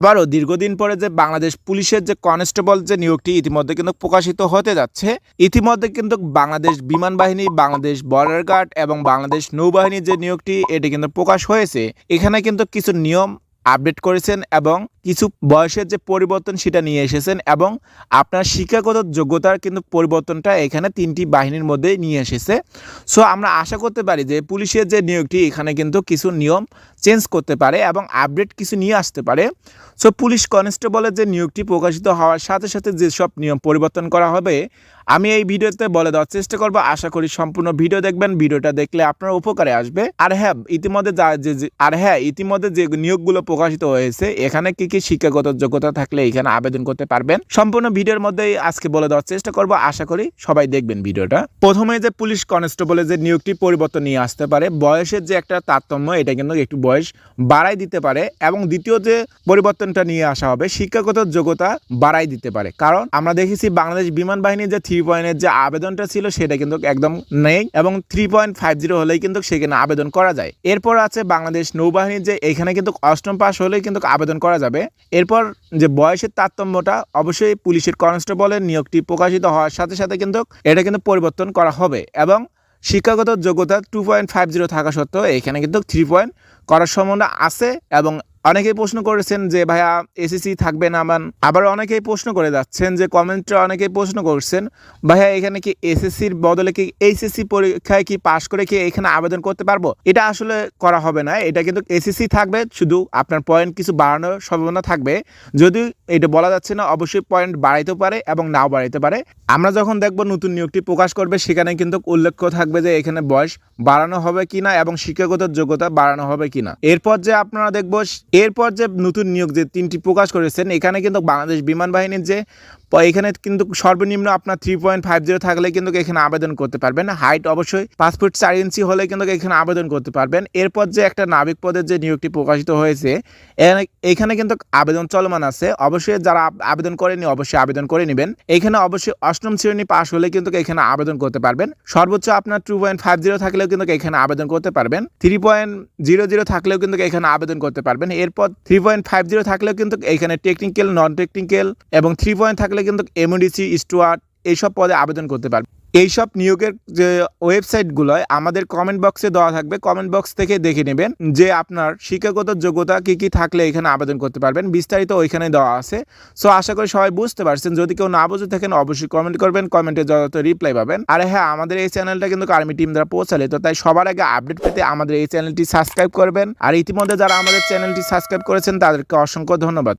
আবারও দীর্ঘদিন পরে যে বাংলাদেশ পুলিশের যে কনস্টেবল যে নিয়োগটি ইতিমধ্যে কিন্তু প্রকাশিত হতে যাচ্ছে। ইতিমধ্যে কিন্তু বাংলাদেশ বিমান বাহিনী, বাংলাদেশ বর্ডার গার্ড এবং বাংলাদেশ নৌবাহিনীর যে নিয়োগটি, এটি কিন্তু প্রকাশ হয়েছে। এখানে কিন্তু কিছু নিয়ম আপডেট করেছেন এবং কিছু বয়সের যে পরিবর্তন সেটা নিয়ে এসেছেন এবং আপনার শিক্ষাগত যোগ্যতার কিন্তু পরিবর্তনটা এখানে তিনটি বাহিনীর মধ্যে নিয়ে এসেছে। সো আমরা আশা করতে পারি যে পুলিশের যে নিয়োগটি, এখানে কিন্তু কিছু নিয়ম চেঞ্জ করতে পারে এবং আপডেট কিছু নিয়ে আসতে পারে। সো পুলিশ কনস্টেবলের যে নিয়োগটি প্রকাশিত হওয়ার সাথে সাথে যেসব নিয়ম পরিবর্তন করা হবে, আমি এই ভিডিওতে বলে দেওয়ার চেষ্টা করব। আশা করি সম্পূর্ণ ভিডিও দেখবেন, ভিডিওটা দেখলে আপনার উপকারে আসবে। আর হ্যাঁ ইতিমধ্যে আর হ্যাঁ ইতিমধ্যে যে নিয়োগগুলো প্রকাশিত হয়েছে, এখানে কি কি শিক্ষাগত যোগ্যতা থাকলে এখানে আবেদন করতে পারবেন? সম্পূর্ণ ভিডিওর মধ্যেই আজকে বলে দেওয়ার চেষ্টা করব। আশা করি সবাই দেখবেন ভিডিওটা। প্রথমে যে পুলিশ কনস্টেবলের যে নিয়োগটি পরিবর্তন নিয়ে আসতে পারে, বয়সের যে একটা তারতম্য, এটা কিন্তু একটু বয়স বাড়াই দিতে পারে এবং দ্বিতীয় যে পরিবর্তনটা নিয়ে আসা হবে, শিক্ষাগত যোগ্যতা বাড়াই দিতে পারে। কারণ আমরা দেখেছি বাংলাদেশ বিমান বাহিনীর যে থ্রি পয়েন্টের যে আবেদনটা ছিল, সেটা কিন্তু একদম নেই এবং থ্রি পয়েন্ট ফাইভ জিরো হলেই কিন্তু সেখানে আবেদন করা যায়। এরপর আছে বাংলাদেশ নৌবাহিনীর যে, এখানে কিন্তু অষ্টম পাস হলেই কিন্তু আবেদন করা যাবে। এরপর যে বয়সের তারতম্যটা, অবশ্যই পুলিশের কনস্টেবলের নিয়োগটি প্রকাশিত হওয়ার সাথে সাথে কিন্তু এটা কিন্তু পরিবর্তন করা হবে এবং শিক্ষাগত যোগ্যতা টু পয়েন্ট ফাইভ জিরো থাকা সত্ত্বেও এখানে কিন্তু থ্রি পয়েন্ট করার সম্ভাবনা আছে এবং অনেকেই প্রশ্ন করেছেন যে, ভাইয়া, এসএসসি থাকবে না মান আবার অনেকেই প্রশ্ন করে যাচ্ছেন যে কমেন্টে অনেকেই প্রশ্ন করছেন, ভাইয়া, এখানে কি এসএসসির বদলে কি এইচএসসি পরীক্ষায় কি পাশ করে কি এখানে আবেদন করতে পারব? এটা আসলে করা হবে না। এটা কিন্তু এসএসসি থাকবে, শুধু আপনার পয়েন্ট কিছু বাড়ানোর সম্ভাবনা থাকবে। যদি এটা বলা যাচ্ছে না, অবশ্যই পয়েন্ট বাড়াইতে পারে এবং নাও বাড়াইতে পারে। আমরা যখন দেখব নতুন নিয়োগটি প্রকাশ করবে, সেখানে কিন্তু উল্লেখ থাকবে যে, এখানে বয়স বাড়ানো হবে কিনা এবং শিক্ষাগত যোগ্যতা বাড়ানো হবে কিনা। এরপর যে আপনারা দেখব, এরপর যে নতুন নিয়োগ যে তিনটি প্রকাশ করেছেন, এখানে কিন্তু বাংলাদেশ বিমান বাহিনীর যে এখানে কিন্তু সর্বনিম্ন আপনার থ্রি পয়েন্ট ফাইভ জিরো থাকলে কিন্তু এখানে আবেদন করতে পারবেন। হাইট অবশ্যই পাঁচ ফুট চার ইঞ্চি হলে কিন্তু এখানে আবেদন করতে পারবেন। এরপর যে একটা নাবিক পদের যে নিয়োগটি প্রকাশিত হয়েছে এখানে- কিন্তু আবেদন চলমান আছে। অবশ্যই যারা আবেদন করেনি, অবশ্যই আবেদন করে নেবেন। এখানে অবশ্যই অষ্টম শ্রেণি পাস হলে কিন্তু এখানে আবেদন করতে পারবেন। সর্বোচ্চ আপনার টু পয়েন্ট ফাইভ জিরো থাকলেও কিন্তু এখানে আবেদন করতে পারবেন। থ্রি পয়েন্ট জিরো জিরো থাকলেও কিন্তু এখানে আবেদন করতে পারবেন। এরপর থ্রি পয়েন্ট ফাইভ জিরো থাকলেও কিন্তু এখানে টেকনিক্যাল নন টেকনিক্যাল এবং থ্রি পয়েন্ট থাকলে কিন্তু এমডিসি স্টুয়ার্ট এইসব পদে আবেদন করতে পারবেন এইসব নিয়োগের যে ওয়েবসাইটগুলোয় আমাদের কমেন্ট বক্সে দেওয়া থাকবে। কমেন্ট বক্স থেকে দেখে নেবেন যে আপনার শিক্ষাগত যোগ্যতা কি কি থাকলে এখানে আবেদন করতে পারবেন। বিস্তারিত ওইখানে দেওয়া আছে। সো আশা করি সবাই বুঝতে পারছেন। যদি কেউ না বুঝে থাকেন, অবশ্যই কমেন্ট করবেন। কমেন্টে যত রিপ্লাই পাবেন। আর হ্যাঁ আমাদের এই চ্যানেলটা কিন্তু আর্মি টিম দ্বারা পৌঁছালে, তো তাই সবার আগে আপডেট পেতে আমাদের এই চ্যানেলটি সাবস্ক্রাইব করবেন। আর ইতিমধ্যে যারা আমাদের চ্যানেলটি সাবস্ক্রাইব করেছেন, তাদেরকে অসংখ্য ধন্যবাদ।